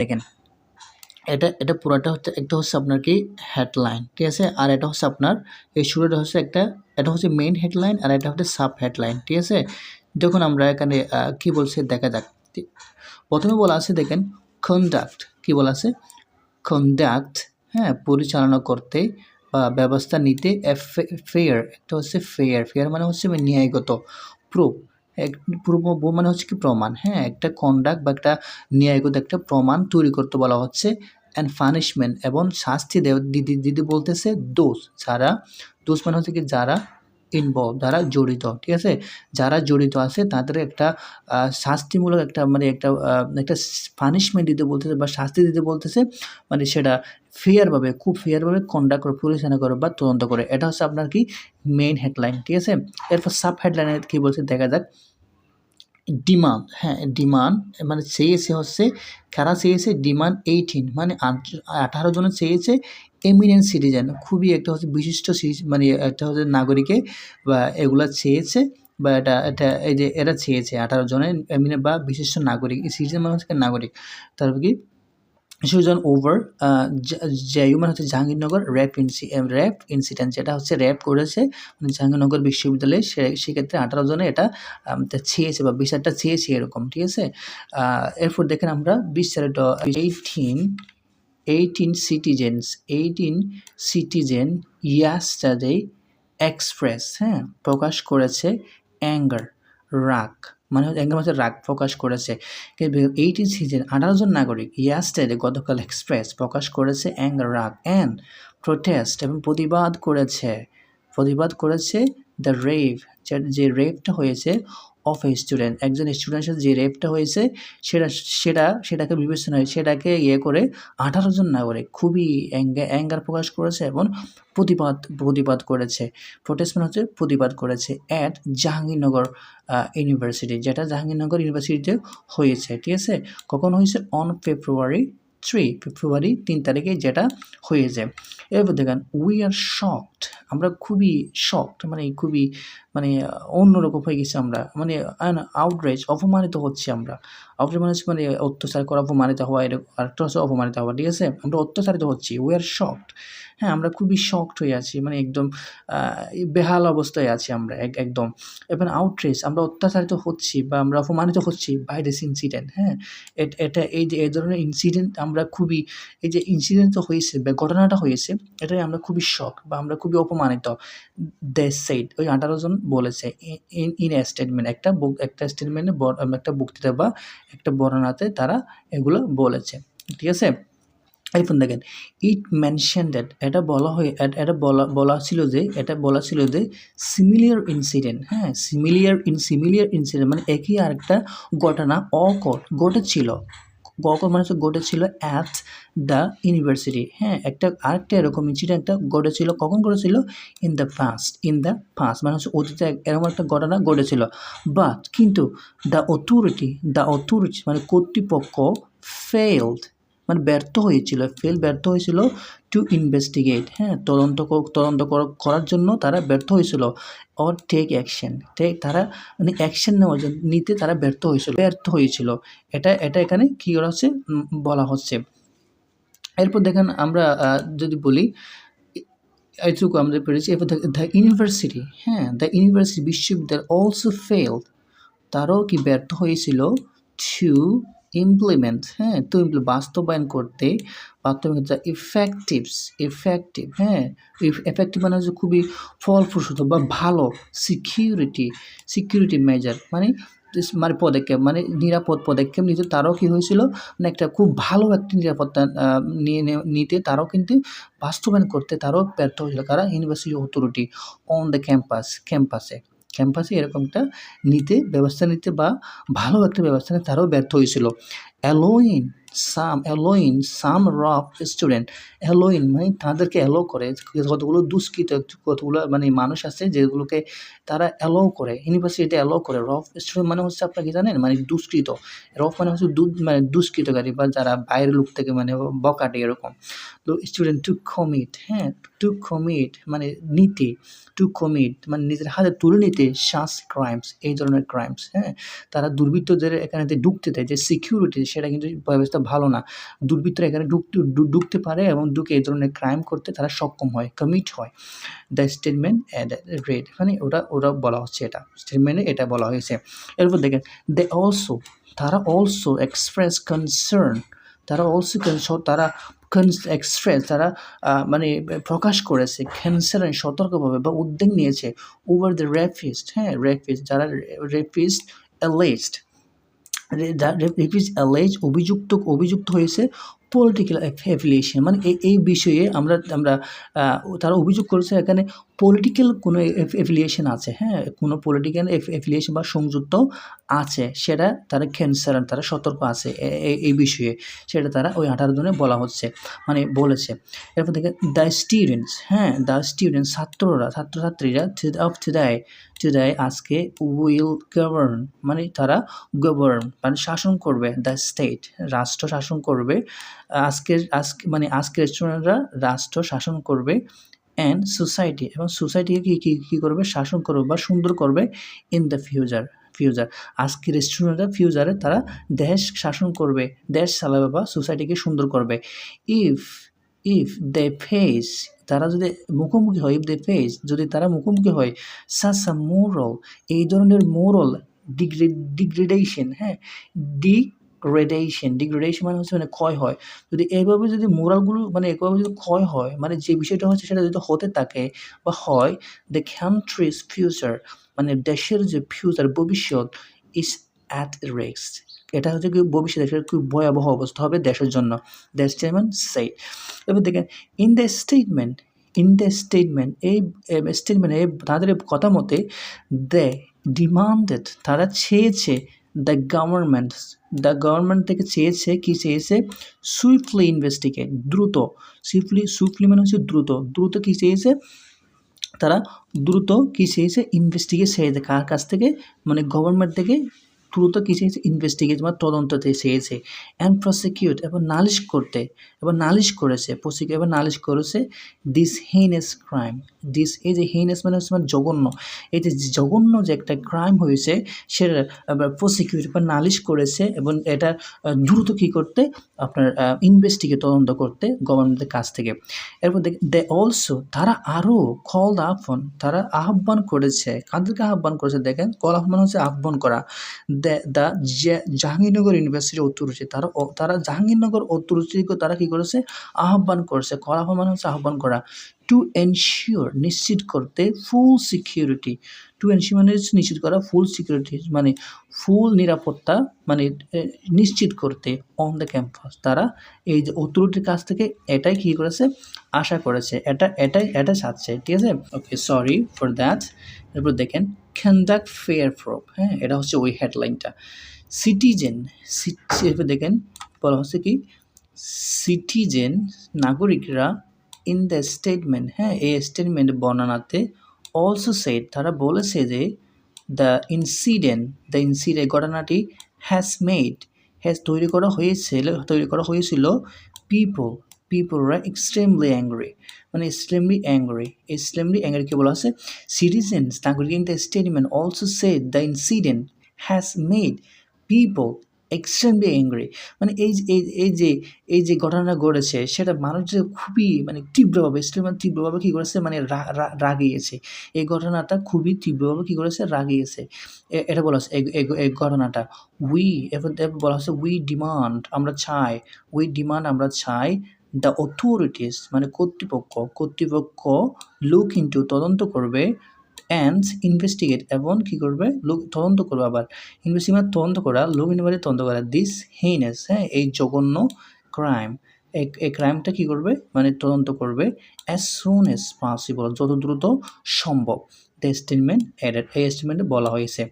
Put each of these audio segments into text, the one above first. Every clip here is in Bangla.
দেখেন। এটা এটা পুরোটা হচ্ছে, একটা হচ্ছে আপনার কি হেডলাইন ঠিক আছে? আর এটা হচ্ছে আপনার, এই শুরুটা হচ্ছে একটা, এটা হচ্ছে মেইন হেডলাইন আর এটা হচ্ছে সাব হেডলাইন ঠিক আছে? দেখুন আমরা এখানে কি বলছে, দেখা যাক। প্রথমে বলা আছে, দেখেন কন্ডাক্ট কি বলা আছে? কন্ডাক্ট হ্যাঁ পরিচালনা করতে বা ব্যবস্থা নিতে ফেয়ার একটা হচ্ছে ফেয়ার ফেয়ার মানে হচ্ছে ন্যায়গত প্রুফ এক প্রুফ মানে হচ্ছে কি প্রমাণ হ্যাঁ? একটা কন্ডাক্ট বা একটা ন্যায়গত একটা প্রমাণ তৈরি করতে বলা হচ্ছে অ্যান্ড পানিশমেন্ট এবং শাস্তি দিদি দিদি বলতেছে দোষ, যারা, দোষ মানে হচ্ছে কি যারা ইনভলভ যারা জড়িত, ঠিক আছে? যারা জড়িত আছে তাদের একটা শাস্তিমূলক একটা মানে একটা একটা পানিশমেন্ট দিতে বলতেছে বা শাস্তি দিতে বলতেছে মানে সেটা ফেয়ারভাবে খুব ফেয়ারভাবে কন্ডাক্ট করে পরিচালনা করে বা তদন্ত করে। এটা হচ্ছে আপনার কি মেইন হেডলাইন ঠিক আছে? এরপর সাব হেডলাইনে কী বলছে দেখা যাক। ডিমান্ড হ্যাঁ ডিমান্ড মানে চেয়েছে হচ্ছে খেলা চেয়েছে ডিমান্ড এইটিন মানে আঠারো জনের চেয়েছে এমিনেন্ট সিটিজেন খুবই একটা হচ্ছে বিশিষ্ট মানে একটা হচ্ছে নাগরিকে, বা এগুলা চেয়েছে বা এটা এটা, এই যে এরা চেয়েছে আঠারো জনের এমিনেন্ট বা বিশিষ্ট নাগরিক সিটিজেন মানে হচ্ছে নাগরিক। তারপর কি? সুজন ওভার জেইউ মানে হচ্ছে জাহাঙ্গীরনগর র্যাপ ইনসি র্যাপ ইনসিডেন্ট যেটা হচ্ছে র্যাপ করেছে মানে জাহাঙ্গীরনগর বিশ্ববিদ্যালয়ে সে, সেক্ষেত্রে আঠারো জনে এটা চেয়েছে বা বিচারটা চেয়েছে এরকম, ঠিক আছে? এরপর দেখেন আমরা বিস্তারিত eighteen eighteen citizens eighteen citizen yesterday express হ্যাঁ প্রকাশ করেছে অ্যাঙ্গার রাগ। মানে হচ্ছে অ্যাঙ্গার মানে রাগ প্রকাশ করেছে। এইটিন সিজন আঠারো জন নাগরিক ইয়াস্টেডে গতকাল এক্সপ্রেস প্রকাশ করেছে অ্যাঙ্গার রাগ অ্যান্ড প্রোটেস্ট এবং প্রতিবাদ করেছে। প্রতিবাদ করেছে দ্য রেভ যে রেভটা হয়েছে অফ এ স্টুডেন্ট একজন স্টুডেন্টের সাথে যে রেপটা হয়েছে, সেটা সেটা, সেটাকে বিবেচনায় সেটাকে ইয়ে করে আঠারো জন নাগরিক খুবই অ্যাঙ্গার প্রকাশ করেছে এবং প্রতিবাদ প্রতিবাদ করেছে। প্রোটেস্ট মানে হচ্ছে প্রতিবাদ করেছে অ্যাট জাহাঙ্গীরনগর ইউনিভার্সিটি যেটা জাহাঙ্গীরনগর ইউনিভার্সিটিতে হয়েছে, ঠিক আছে? কখন হয়েছে? অন ফেব্রুয়ারি থ্রি ফেব্রুয়ারি তিন তারিখে যেটা হয়েছে। এরপর দেখেন উই আর শকড আমরা খুবই শকড মানে খুবই মানে অন্যরকম হয়ে গেছি আমরা। মানে আউটরেজ অপমানিত হচ্ছি আমরা। অপমান হচ্ছে মানে অত্যাচার করা, অপমানিত হওয়া, এরকম আরেকটা হচ্ছে অপমানিত হওয়া, ঠিক আছে? আমরা অত্যাচারিত হচ্ছি উই আর শকড হ্যাঁ আমরা খুবই শকড হয়ে আছি মানে একদম বেহাল অবস্থায় আছি আমরা, এক, একদম। এবং আউটরেজ আমরা অত্যাচারিত হচ্ছি বা আমরা অপমানিত হচ্ছি বাই দিস ইনসিডেন্ট হ্যাঁ? এট- এই যে, এই ধরনের ইনসিডেন্ট আমরা খুবই, এই যে ইনসিডেন্ট তো হয়েছে বা ঘটনাটা হয়েছে, এটাই আমরা খুবই শক বা আমরা খুবই অপমানিত। দে সাইড ওই আঠারো জন বলেছে, ইন ইন স্টেটমেন্ট। একটা বুক, একটা স্টেটমেন্টে একটা বক্তৃতা বা একটা বর্ণনাতে তারা এগুলো বলেছে, ঠিক আছে? এরপর দেখেন, ইট মেনশন দ্যাট এটা বলা হয় এটা বলা বলা ছিল যে, এটা বলা ছিল যে, সিমিলিয়ার ইনসিডেন্ট হ্যাঁ সিমিলিয়ার ইন, সিমিলিয়ার ইনসিডেন্ট মানে একই আরেকটা ঘটনা অকট, ঘটেছিল। অকট মানে হচ্ছে ঘটেছিল অ্যাট দ্য ইউনিভার্সিটি হ্যাঁ একটা আরেকটা এরকম ইনসিডেন্ট একটা ঘটেছিল, কখন ঘটেছিল? In the past in the past মানে হচ্ছে অতীতে এরকম একটা ঘটনা ঘটেছিল। বাট কিন্তু দ্য অথরিটি দ্য অথরিটি মানে কর্তৃপক্ষ ফেইলড মানে ব্যর্থ হয়েছিল ফেল ব্যর্থ হয়েছিল টু ইনভেস্টিগেট হ্যাঁ? তদন্ত তদন্ত করার জন্য তারা ব্যর্থ হয়েছিল অর টেক অ্যাকশন টেক তারা মানে অ্যাকশন নেওয়ার জন্য, নিতে তারা ব্যর্থ হয়েছিল ব্যর্থ হয়েছিল। এটা এটা এখানে কী করা হচ্ছে? বলা হচ্ছে। এরপর দেখেন আমরা যদি বলি এইটুকু আমরা পেরেছি। এরপর দ্য ইউনিভার্সিটি হ্যাঁ? দ্য ইউনিভার্সিটি বিশ্ববিদ্যালয় অলসো ফেল তারও কি ব্যর্থ হয়েছিল টু ইমপ্লিমেন্ট হ্যাঁ তো impl- বাস্তবায়ন করতে বাস্তবায়ন করতে ইফেক্টিভস ইফেক্টিভ হ্যাঁ এফেক্টিভ মানে হচ্ছে খুবই ফলপ্রসূ বা ভালো সিকিউরিটি সিকিউরিটি মেজার মানে মানে পদক্ষেপ মানে নিরাপদ পদক্ষেপ নিতে তারাও কী হয়েছিল? মানে একটা খুব ভালো একটি নিরাপত্তা নিয়ে নিতে তারাও কিন্তু বাস্তবায়ন করতে তারাও ব্যর্থ হয়েছিল। কারা? University authority on the campus ক্যাম্পাসে ক্যাম্পাসে এরকম একটা নিতে, ব্যবস্থা নিতে বা ভালো একটা ব্যবস্থা নিতে তারাও ব্যর্থ হয়েছিল। Allowing some allowing some rough student allowing মানে তাদেরকে অ্যালো করে কতগুলো দুষ্কৃত, কতগুলো মানে মানুষ আছে যেগুলোকে তারা অ্যালো করে ইউনিভার্সিটিতে অ্যালো করে। রফ স্টুডেন্ট মানে হচ্ছে আপনারা কি জানেন? মানে দুষ্কৃত। রফ মানে হচ্ছে দু মানে দুষ্কৃতকারী বা যারা বাইরের লোক থেকে মানে বকাটে এরকম। তো স্টুডেন্ট টু কমিট হ্যাঁ টু কমিট মানে নিতে টু কমিট মানে নিজের হাতে তুলে নিতে শাস ক্রাইমস এই ধরনের ক্রাইমস হ্যাঁ। তারা দুর্বৃত্তদের এখানে ঢুকতে দেয় যে সিকিউরিটি সেটা কিন্তু ব্যবস্থা ভালো না। দুর্বৃত্তরা এখানে ঢুকতে ঢুকতে পারে এবং ঢুকে এই ধরনের ক্রাইম করতে তারা সক্ষম হয় কমিট হয়। দ্য স্টেটমেন্ট রেড মানে ওরা ওরা বলা হচ্ছে এটা। স্টেটমেন্টে এটা বলা হয়েছে। এরপর দেখেন দে অলসো তারা অলসো এক্সপ্রেস কনসার্ন তারা অলসো তারা এক্সপ্রেস তারা মানে প্রকাশ করেছে ক্যান্সার সতর্কভাবে বা উদ্যোগ নিয়েছে ওভার দ্য রেফিস্ট হ্যাঁ রেফিস্ট যারা রেফিস্ট অ্যালেজড রেফিজ অ্যালেজ অভিযুক্ত অভিযুক্ত হয়েছে পলিটিক্যাল অ্যাফিলিয়েশন মানে এই এই বিষয়ে আমরা আমরা তারা অভিযোগ করেছে এখানে পলিটিক্যাল কোনো অ্যাফিলিয়েশন আছে হ্যাঁ কোনো পলিটিক্যাল অ্যাফিলিয়েশন বা সংযুক্ত আছে, সেটা তারা ক্যান্সার তারা সতর্ক আছে এই বিষয়ে। সেটা তারা ওই আঠারো জনে বলা হচ্ছে মানে বলেছে। এরপর দেখে দ্য স্টুডেন্টস হ্যাঁ দ্য স্টুডেন্টস ছাত্ররা, ছাত্রছাত্রীরা অফ টুডাই টুডাই আজকে উইল গভর্ন মানে তারা গভর্ন মানে শাসন করবে দ্য স্টেট রাষ্ট্র শাসন করবে, আজকের, আজকে মানে আজকের স্টুডেন্টরা রাষ্ট্র শাসন করবে অ্যান্ড সোসাইটি এবং সোসাইটিকে কী কী কী করবে? শাসন করবে বা সুন্দর করবে ইন দ্য ফিউচার ফিউচার আজকের স্টুডেন্টরা ফিউচারে তারা দেশ শাসন করবে, দেশ চালাবে বা সোসাইটিকে সুন্দর করবে। ইফ ইফ দে ফেস তারা যদি মুখোমুখি হয় ইফ দে ফেস যদি তারা মুখোমুখি হয় সাস মোরল এই ধরনের মোরল ডিগ্রেড ডিগ্রেডেশন হ্যাঁ ডিগ্রেডেশন ডিগ্রেডেশন মানে হচ্ছে মানে ক্ষয় হয়। যদি এইভাবে যদি মোরালগুলো মানে এভাবে যদি ক্ষয় হয় মানে যে বিষয়টা হচ্ছে সেটা যদি হতে থাকে বা হয় দ্য কান্ট্রিজ ফিউচার মানে দেশের যে ফিউচার ভবিষ্যৎ ইজ অ্যাট রিস্ক এটা হচ্ছে কি ভবিষ্যতে সেটা খুব ভয়াবহ অবস্থা হবে দেশের জন্য। দ্য চেয়ারম্যান সেই এবার দেখেন in the statement in the statement এই স্টেটমেন্ট এই তাদের কথা মতে দে ডিমান্ডেড তারা চেয়েছে দ্য গভর্নমেন্ট দ্য গভর্নমেন্ট থেকে চেয়েছে কি চেয়েছে? সুইফলি ইনভেস্টিগেট দ্রুত। সুইফলি সুইফলি মানে হচ্ছে দ্রুত। দ্রুত কি চেয়েছে? তারা দ্রুত কি চেয়েছে? ইনভেস্টিগেট চেয়েছে কার কাছ থেকে? মানে গভর্নমেন্ট থেকে দ্রুত কি চেয়েছে ইনভেস্টিগেট বা তদন্ততে চেয়েছে। অ্যান্ড প্রসিকিউট এবং নালিশ করতে এবং নালিশ করেছে প্রসিকিউট এবং নালিশ করেছে দিস হেইনেস ক্রাইম দিস এই যে হেইনেস মানে হচ্ছে মানে জঘন্য। এই যে জঘন্য যে একটা ক্রাইম হয়েছে, সেটা প্রসিকিউট বা নালিশ করেছে এবং এটা দ্রুত কী করতে, আপনার ইনভেস্টিগেট তদন্ত করতে গভর্নমেন্টের কাছ থেকে। এরপর দে অলসো তারা আরও কল আহ্বান তারা আহ্বান করেছে। কাদেরকে আহ্বান করেছে? দেখেন কল আহ্বান হচ্ছে আহ্বান করা। দ্য জাহাঙ্গীরনগর ইউনিভার্সিটি অথরিটি তারা তারা জাহাঙ্গীরনগর অথরিটিকে তারা কি করেছে? আহ্বান করেছে। করা মানে হচ্ছে আহ্বান করা। টু এনশিওর নিশ্চিত করতে ফুল সিকিউরিটি টু এনশিওর মানে নিশ্চিত করা ফুল সিকিউরিটি মানে ফুল নিরাপত্তা মানে নিশ্চিত করতে অন দ্য ক্যাম্পাস তারা এই যে অথরিটির কাছ থেকে এটাই কী করেছে, আশা করেছে, এটা, এটাই, এটা চাচ্ছে, ঠিক আছে? ওকে সরি ফর দ্যাট এরপর দেখেন কন্ডাক্ট ফেয়ার প্রপ হ্যাঁ এটা হচ্ছে ওই হেডলাইনটা সিটিজেন এরপর দেখেন, বলা হচ্ছে কি সিটিজেন নাগরিকরা ইন দ্য স্টেটমেন্ট হ্যাঁ এই স্টেটমেন্ট বর্ণনাতে অলসো সেট তারা বলেছে যে দ্য ইনসিডেন্ট দ্য ইনসিডেন্ট ঘটনাটি হ্যাজ মেড হ্যাজ তৈরি করা হয়েছিল, তৈরি করা হয়েছিল পিপল পিপলরা এক্সট্রিমলি অ্যাংরি মানে এক্সট্রিমলি অ্যাংরি এক্সট্রিমলি অ্যাংরি কি বলা আছে? সিটিজেন্স নাগরিক the statement also said the incident has made people extremely angry মানে এই এই যে এই যে ঘটনা ঘটেছে, সেটা মানুষ যে খুবই মানে তীব্রভাবে এক্সট্রিম তীব্রভাবে কী করেছে? মানে রাগিয়েছে। এই ঘটনাটা খুবই তীব্রভাবে কী করেছে? রাগিয়েছে। এটা বলা হচ্ছে, এই ঘটনাটা। উই বলা হচ্ছে উই ডিমান্ড আমরা চাই। উই ডিমান্ড আমরা চাই দ্য অথরিটিস মানে কর্তৃপক্ষ কর্তৃপক্ষ লুক ইন্টু তদন্ত করবে অ্যান্ড ইনভেস্টিগেট এবং কী করবে? লোক তদন্ত করবে আবার। ইনভেস্টিগেট তদন্ত করা লোক ইনভারে তদন্ত করা দিস হেইনেস হ্যাঁ এই জঘন্য ক্রাইম এই ক্রাইমটা কী করবে? মানে তদন্ত করবে অ্যাজ সুন এস পসিবল যত দ্রুত সম্ভব। দ্য স্টেটমেন্ট অ্যাডেড এই স্টেটমেন্টে বলা হয়েছে।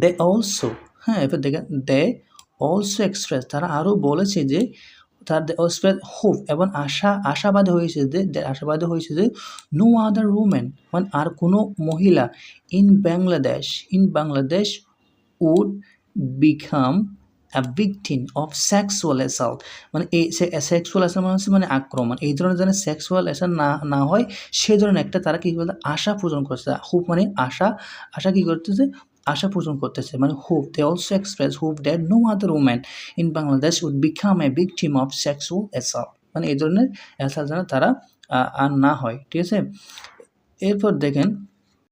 দে অলসো হ্যাঁ এবার দেখেন দে অলসো এক্সপ্রেস তারা আরও বলেছে যে তার এক্সপ্রেস হোপ এবং আশা, আশাবাদী হয়েছে যে আশাবাদী হয়েছে যে নো আদার উমেন মানে আর কোনো মহিলা in Bangladesh in Bangladesh would become a victim of sexual assault মানে এই সেক্সুয়াল অ্যাসাল্ট মানে হচ্ছে মানে আক্রমণ। এই ধরনের যেন সেক্সুয়াল অ্যাসাল্ট না না হয়, সে ধরনের একটা তারা কী বলতে, আশা পূরণ করছে। হোপ মানে আশা আশা কী করতেছে আশা পোষণ করতেছে। মানে hope they also express hope that no other woman in Bangladesh would become a big victim of sexual assault মানে এই ধরনের অ্যাসাল্ট যেন তারা আর না হয়। ঠিক আছে? এরপর দেখেন